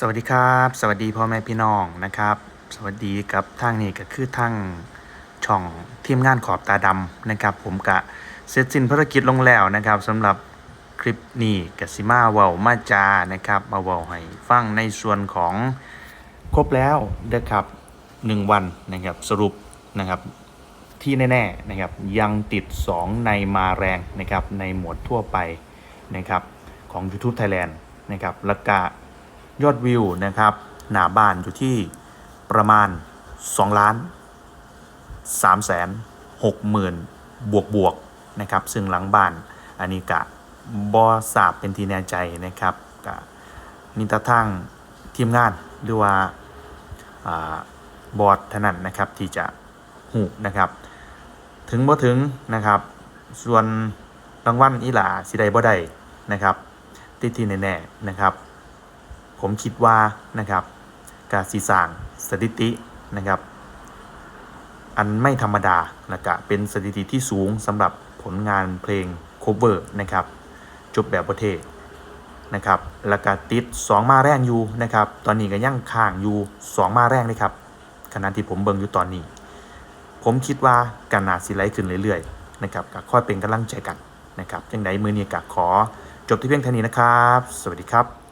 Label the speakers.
Speaker 1: สวัสดีครับ สวัสดีพ่อแม่พี่น้องนะครับ สวัสดีกับทางนี้ก็คือทางช่องทีมงานขอบตาดำนะครับ ผมกะเสร็จสิ้นภารกิจลงแล้วนะครับสำหรับคลิปนี้กสิมาเวามาจานะครับมาเว้าให้ฟังในส่วนของครบแล้วนะครับหนึ่งวันนะครับสรุปนะครับที่แน่ๆนะครับยังติด 2 ในมาแรงนะครับในหมวดทั่วไปนะครับของ YouTube Thailand นะครับแล้วก็ ยอดวิวนะครับ หนาบ้านอยู่ที่ประมาณ 2 ล้าน3แสน6หมื่นบวกบวกนะครับ ซึ่งหลังบ้านอันนี้กะบอสาบเป็นทีแน่ใจนะครับกะมีแตาทั้งทีมงานหรือว่าบอร์ดเท่านั้นนะครับที่จะหูนะครับ ถึงบ่ถึงนะครับ ส่วนรางวัลอีหลาสิได้บ่ได้นะครับ ที่ที่แน่ๆนะครับ ผมคิดว่านะครับกาสีสางสถิตินะครับ อันไม่ธรรมดาและกะเป็นสถิติที่สูงสำหรับผลงานเพลงโคเวอร์นะครับจบแบบประเทศนะครับแล้วก็ติด 2 มาแรงอยู่นะครับ ตอนนี้ก็ยังค้างอยู่ 2 มาแรงเลยครับขณะที่ผมเบิ่งอยู่ตอนนี้ ผมคิดว่าการนาสิไลขึ้นเรื่อยๆนะครับก็ค่อยเป็นกำลังใจกันนะครับจังไดมือนี้ก็ขอจบที่เพียงเท่านี้นะครับ สวัสดีครับ